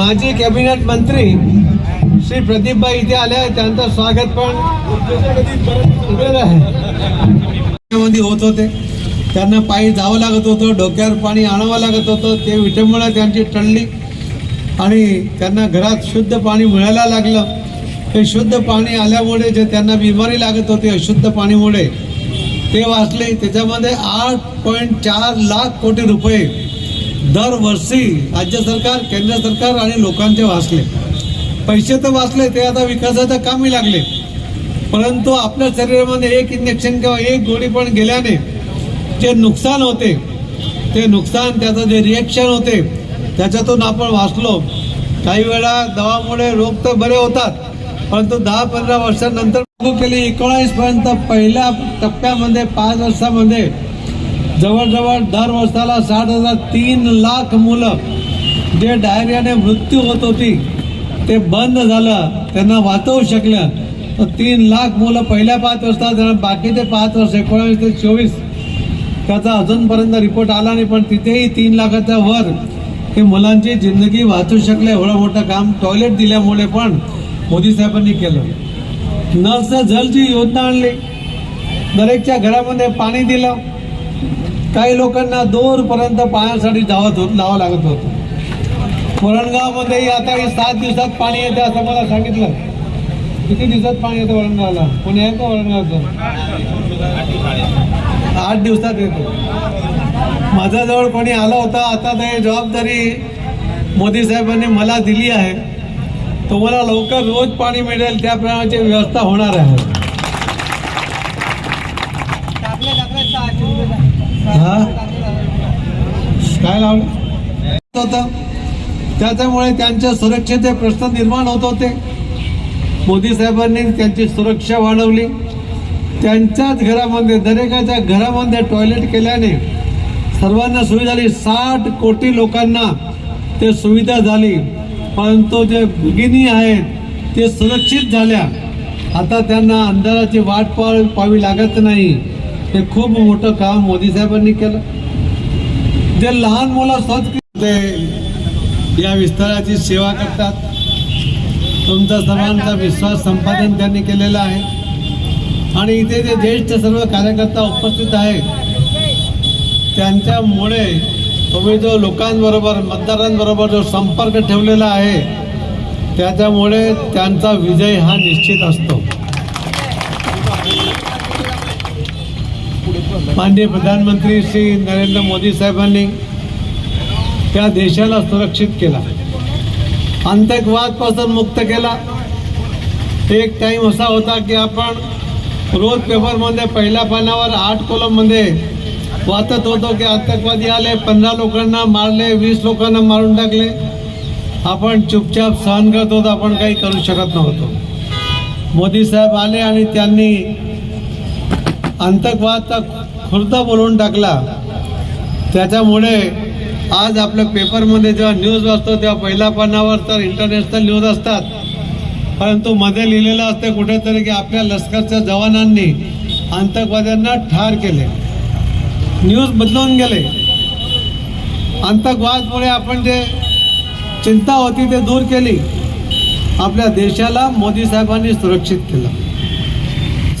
Cabinet मंत्री श्री प्रदीपबाई इथे आले आहेत. त्यांचं स्वागत पण आहे. होत होते त्यांना पायी जावं लागत होतं डोक्यावर पाणी आणावं लागत होतं ते विटंबना त्यांची टळली आणि त्यांना घरात शुद्ध पाणी मिळायला लागलं हे शुद्ध पाणी आल्यामुळे जे त्यांना बिमारी लागत होती अशुद्ध पाणीमुळे ते वाचले त्याच्यामध्ये आठ पॉईंट चार लाख कोटी रुपये दरवर्षी राज्य सरकार केंद्र सरकार आणि लोकांचे वाचले. पैसे तर वाचले ते आता विकासाच्या कामी लागले. परंतु आपल्या शरीरामध्ये एक इंजेक्शन किंवा एक गोळी पण गेल्याने जे नुकसान होते ते नुकसान त्याचं जे रिॲक्शन होते त्याच्यातून आपण वाचलो. काही वेळा दवामुळे रोग तर बरे होतात परंतु दहा पंधरा वर्षानंतर लागू केली एकोणावीसपर्यंत पहिल्या टप्प्यामध्ये पाच वर्षामध्ये जवळजवळ दर वर्षाला साठ हजार तीन लाख मुलं जे डायरियाने मृत्यू होत होती ते बंद झालं त्यांना वाचवू शकलं. तर तीन लाख मुलं पहिल्या पाच वर्षात बाकीचे पाच वर्ष एकोणावीस ते चोवीस त्याचा अजूनपर्यंत रिपोर्ट आला नाही पण तिथेही तीन लाखाच्या वर हे मुलांची जिंदगी वाचू शकले एवढं मोठं काम टॉयलेट दिल्यामुळे पण मोदी साहेबांनी केलं. नल जलची योजना आणली. दरेकच्या घरामध्ये पाणी दिलं. काही लोकांना दूरपर्यंत पाण्यासाठी जावत होत लावं लागत होतं. वरणगावमध्येही आता हे सात दिवसात पाणी येते असं मला सांगितलं. किती दिवसात पाणी येतं वरणगावला? कोणी आहे का वरणगावचं? आठ दिवसात येतो. माझ्याजवळ कोणी आला होता आता ते जबाबदारी मोदी साहेबांनी मला दिली आहे. तुम्हाला लवकर रोज पाणी मिळेल त्या प्रमाणाची व्यवस्था होणार आहे. हा? काय लावलं? होतं. त्याच्यामुळे त्यांच्या सुरक्षेचे प्रश्न निर्माण होत होते. मोदी साहेबांनी त्यांची सुरक्षा वाढवली. त्यांच्याच घरामध्ये दरेकाच्या घरामध्ये टॉयलेट केल्याने सर्वांना सुविधा झाली. साठ कोटी लोकांना ते सुविधा झाली. परंतु जे भगिनी आहेत ते सुरक्षित झाल्या. आता त्यांना अंधाराची वाट पाहावी लागत नाही. हे खूप मोठं काम मोदी साहेबांनी केलं. जे लहान मुलं स्वतः या विस्ताराची सेवा करतात. तुमचा सर्वांचा विश्वास संपादन त्यांनी केलेला आहे. आणि इथे जे ज्येष्ठ सर्व कार्यकर्ता उपस्थित आहेत त्यांच्यामुळे तुम्ही जो लोकांबरोबर मतदारांबरोबर जो संपर्क ठेवलेला आहे त्याच्यामुळे त्यांचा विजय हा निश्चित असतो. माननीय प्रधानमंत्री श्री नरेंद्र मोदी साहेबांनी त्या देशाला सुरक्षित केला. आतंकवादपासून मुक्त केला. एक टाईम असा होता की आपण रोज पेपरमध्ये पहिल्या पानावर आठ कोलममध्ये वाचत होतो की आतंकवादी आले पंधरा लोकांना मारले वीस लोकांना मारून टाकले. आपण चुपचाप सहन करत होतो आपण काही करू शकत नव्हतो. मोदी साहेब आले आणि त्यांनी आतंकवादचा खुर्ता बोलवून टाकला. त्याच्यामुळे आज आपल्या पेपरमध्ये जेव्हा न्यूज वाचतो तेव्हा पहिल्या पानावर तर इंटरनॅशनल न्यूज असतात. परंतु मध्ये लिहिलेलं असते कुठेतरी की आपल्या लष्करच्या जवानांनी आतंकवाद्यांना ठार केले. न्यूज बदलून गेले. आतंकवादमुळे आपण जे चिंता होती ते दूर केली. आपल्या देशाला मोदी साहेबांनी सुरक्षित केलं.